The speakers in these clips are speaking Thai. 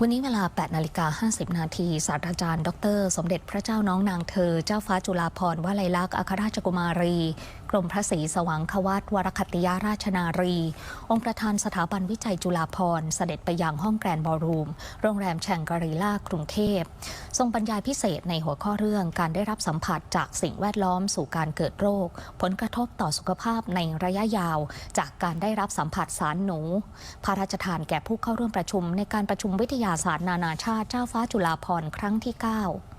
วันนี้เวลา 8 นาฬิกา 50 นาทีศาสตราจารย์ ดร สมเด็จพระเจ้าน้องนางเธอ เจ้าฟ้าจุฬาภรณ์วลัยลักษณ์อัครราชกุมารีกรมพระศรีสวังควัตวรคัตติยาราชนารี องค์ประธานสถาบันวิจัยจุฬาภรณ์เสด็จไปยังห้องแกรนบอลรูม โรงแรมแชงกรีล่ากรุงเทพ ทรงบรรยายพิเศษในหัวข้อเรื่องการได้รับสัมผัสจากสิ่งแวดล้อมสู่การเกิดโรค ผลกระทบต่อสุขภาพในระยะยาว จากการได้รับสัมผัสสารหนู พระราชทานแก่ผู้เข้าร่วมประชุมในการประชุมวิทยาศาสตร์นานาชาติเจ้าฟ้าจุฬาภรณ์ครั้งที่ 9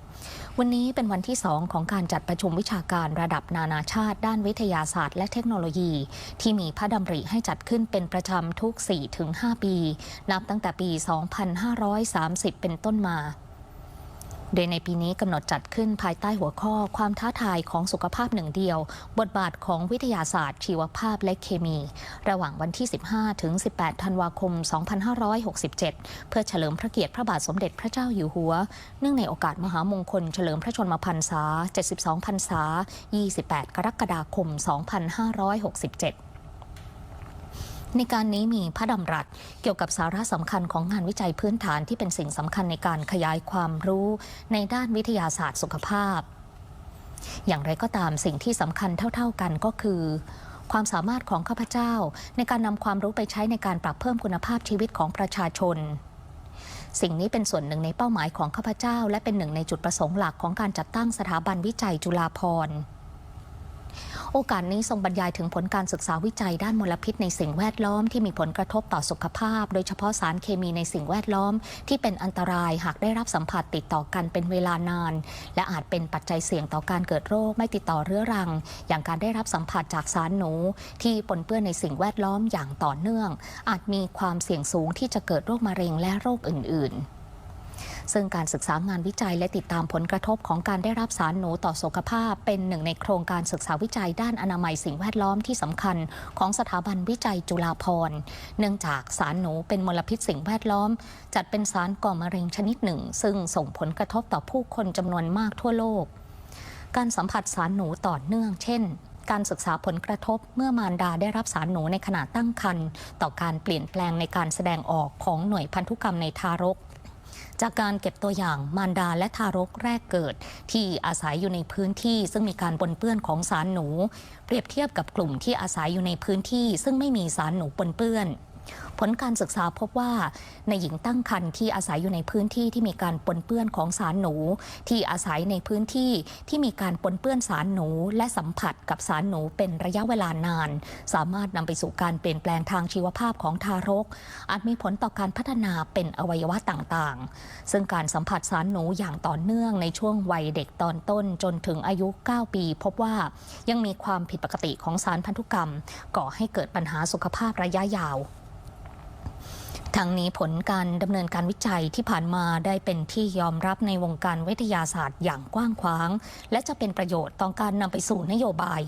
วันนี้เป็นวันที่ 2 ของการจัดประชุมวิชาการระดับนานาชาติ ด้านวิทยาศาสตร์ และเทคโนโลยี ที่มีพระดำริให้จัดขึ้นเป็นประจำทุก 4-5 ปี นับตั้งแต่ปี 2530 เป็นต้นมา โดยในปีนี้กำหนดจัดขึ้นภายใต้หัวข้อความท้าทายของสุขภาพหนึ่งเดียว บทบาทของวิทยาศาสตร์ ชีวภาพและเคมี ระหว่างวันที่ 15 ถึง 18 ธันวาคม 2567 เพื่อเฉลิมพระเกียรติพระบาทสมเด็จพระเจ้าอยู่หัว เนื่องในโอกาสมหามงคลเฉลิมพระชนมพรรษา 72 พรรษา 28 กรกฎาคม 2567 ในการนี้มีพระดำรัสเกี่ยวกับสาระสำคัญของงานวิจัยพื้นฐานที่เป็นสิ่งสำคัญในการขยายความรู้ในด้านวิทยาศาสตร์สุขภาพ อย่างไรก็ตามสิ่งที่สำคัญเท่า ๆกันก็คือ ความสามารถของข้าพเจ้า ในการนำความรู้ไปใช้ในการปรับเพิ่มคุณภาพชีวิตของประชาชนสิ่งนี้เป็นส่วนหนึ่งในเป้าหมายของข้าพเจ้า และเป็นหนึ่งในจุดประสงค์หลักของการจัดตั้งสถาบันวิจัยจุฬาภรณ์ โอกาสนี้ทรงบรรยายถึงผลการศึกษาวิจัยด้านมลพิษในสิ่งแวดล้อมที่มีผลกระทบต่อสุขภาพ โดยเฉพาะสารเคมีในสิ่งแวดล้อม ที่เป็นอันตรายหากได้รับสัมผัสติดต่อกันเป็นเวลานาน และอาจเป็นปัจจัยเสี่ยงต่อการเกิดโรคไม่ติดต่อเรื้อรัง อย่างการได้รับสัมผัสจากสารหนู ที่ปนเปื้อนในสิ่งแวดล้อมอย่างต่อเนื่อง อาจมีความเสี่ยงสูงที่จะเกิดโรคมะเร็งและโรคอื่น ๆ ซึ่งการศึกษางานวิจัยและติดตามผลกระทบของการได้รับสารหนูต่อสุขภาพ เป็นหนึ่งในโครงการศึกษาวิจัยด้านอนามัยสิ่งแวดล้อมที่สำคัญ ของสถาบันวิจัยจุฬาภรณ์เนื่องจากสารหนูเป็นมลพิษสิ่งแวดล้อม จัดเป็นสารก่อมะเร็งชนิดหนึ่ง ซึ่งส่งผลกระทบต่อผู้คนจำนวนมากทั่วโลก การสัมผัสสารหนูต่อเนื่อง เช่นการศึกษาผลกระทบเมื่อมารดาได้รับสารหนูในขณะตั้งครรภ์ต่อการเปลี่ยนแปลงในการแสดงออกของหน่วยพันธุกรรมในทารก จากการเก็บตัวอย่างมารดาและทารกแรกเกิด ที่อาศัยอยู่ในพื้นที่ซึ่งมีการปนเปื้อนของสารหนู เปรียบเทียบกับกลุ่มที่อาศัยอยู่ในพื้นที่ ซึ่งไม่มีสารหนูปนเปื้อน ผลการศึกษาพบว่าในหญิงตั้งครรภ์ที่อาศัยอยู่ในพื้นที่ที่มีการปนเปื้อนของสารหนู ที่อาศัยในพื้นที่ที่มีการปนเปื้อนสารหนู และสัมผัสกับสารหนูเป็นระยะเวลานาน สามารถนำไปสู่การเปลี่ยนแปลงทางชีวภาพของทารก อาจมีผลต่อการพัฒนาเป็นอวัยวะต่างๆ ซึ่งการสัมผัสสารหนูอย่างต่อเนื่องในช่วงวัยเด็กตอนต้นจนถึงอายุ 9 ปี พบว่ายังมีความผิดปกติของสารพันธุกรรม ก่อให้เกิดปัญหาสุขภาพระยะยาว ทั้งนี้ผลการดำเนินการวิจัยที่ผ่านมาได้เป็นที่ยอมรับในวงการวิทยาศาสตร์อย่างกว้างขวาง และจะเป็นประโยชน์ต่อการนำไปสู่นโยบาย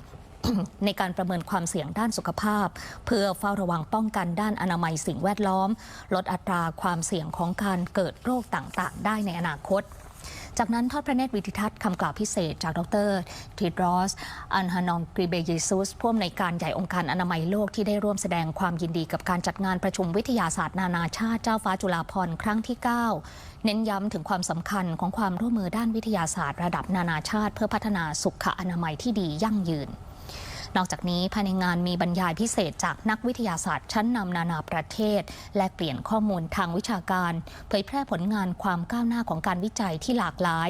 ในการประเมินความเสี่ยงด้านสุขภาพ เพื่อเฝ้าระวังป้องกันด้านอนามัยสิ่งแวดล้อม ลดอัตราความเสี่ยงของการเกิดโรคต่างๆ ได้ในอนาคต จากนั้นทอดพระเนตรวิทิทัศน์คำกล่าวพิเศษจากดรทีดรอส อันฮานองกริเบเยซุสผู้อำนวยการใหญ่องค์การอนามัยโลกที่ได้ร่วมแสดงความยินดีกับการจัดงานประชุมวิทยาศาสตร์นานาชาติเจ้าฟ้าจุฬาภรณ์ครั้งที่ 9 เน้นย้ำถึงความสำคัญของความร่วมมือด้านวิทยาศาสตร์ ระดับนานาชาติ เพื่อพัฒนาสุขอนามัยที่ดียั่งยืน นอกจากนี้ภายในงานมีบรรยายพิเศษจากนักวิทยาศาสตร์ชั้นนำนานาประเทศ และเปลี่ยนข้อมูลทางวิชาการ เผยแพร่ผลงานความก้าวหน้าของการวิจัยที่หลากหลาย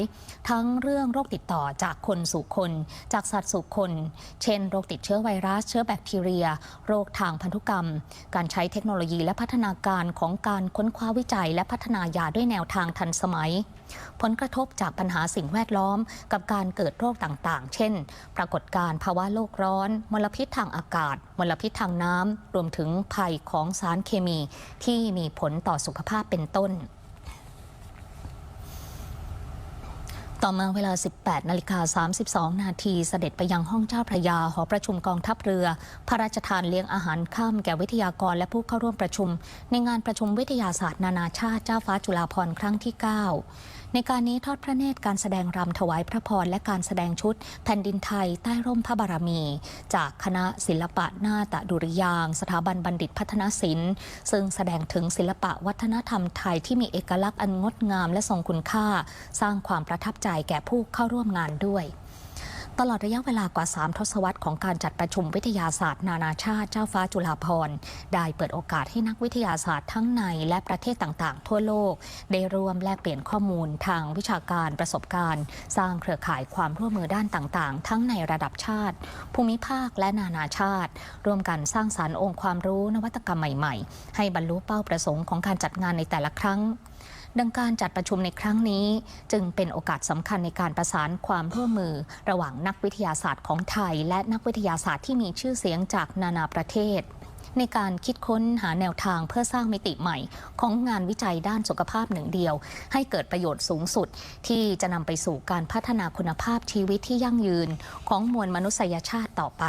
ทั้งเรื่องโรคติดต่อจากคนสู่คน จากสัตว์สู่คน เช่น โรคติดเชื้อไวรัสเชื้อแบคทีเรีย โรคทางพันธุกรรม การใช้เทคโนโลยีและพัฒนาการของการค้นคว้าวิจัย และพัฒนายาด้วยแนวทางทันสมัย ผลกระทบจากปัญหาสิ่งแวดล้อม กับการเกิดโรคต่างๆ เช่น ปรากฏการณ์ภาวะโลกร้อน มลพิษทางอากาศ มลพิษทางน้ำ รวมถึงภัยของสารเคมีที่มีผลต่อสุขภาพเป็นต้นต่อมาเวลา 18 นาฬิกา 32 นาทีเสด็จไปยังห้องเจ้าพระยา หอประชุมกองทัพเรือ พระราชทานเลี้ยงอาหารค่ำแก่วิทยากรและผู้เข้าร่วมประชุม ในงานประชุมวิทยาศาสตร์นานาชาติเจ้าฟ้าจุฬาภรณ์ครั้งที่ 9 ในการนี้ทอดพระเนตรการแสดงรำถวายพระพรและการแสดงชุด แผ่นดินไทยใต้ร่มพระบารมี จากคณะศิลปะนาตดุริยาง สถาบันบัณฑิตพัฒนศิลป์ ซึ่งแสดงถึงศิลปะวัฒนธรรมไทยที่มีเอกลักษณ์อันงดงามและทรงคุณค่า สร้างความประทับใจแก่ผู้เข้าร่วมงานด้วย ตลอดระยะเวลากว่า 3 ทศวรรษของการจัดประชุมวิทยาศาสตร์ นานาชาติเจ้าฟ้าจุฬาภรณ์ได้เปิดโอกาสให้นักวิทยาศาสตร์ทั้งในและประเทศต่างๆ ทั่วโลก ได้ร่วมแลกเปลี่ยนข้อมูลทางวิชาการประสบการณ์ สร้างเครือข่ายความร่วมมือด้านต่างๆ ทั้งในระดับชาติ ภูมิภาคและนานาชาติ ร่วมกันสร้างสารรค์องค์ความรู้นวัตกรรมใหม่ ๆ ให้บรรลุเป้าประสงค์ของการจัดงานในแต่ละครั้ง ดังการจัดประชุมในครั้งนี้ จึงเป็นโอกาสสำคัญในการประสานความร่วมมือ ระหว่างนักวิทยาศาสตร์ของไทย และนักวิทยาศาสตร์ที่มีชื่อเสียงจากนานาประเทศ ในการคิดค้นหาแนวทางเพื่อสร้างมิติใหม่ ของงานวิจัยด้านสุขภาพหนึ่งเดียว ให้เกิดประโยชน์สูงสุด ที่จะนำไปสู่การพัฒนาคุณภาพชีวิตที่ยั่งยืน ของมวลมนุษยชาติต่อไป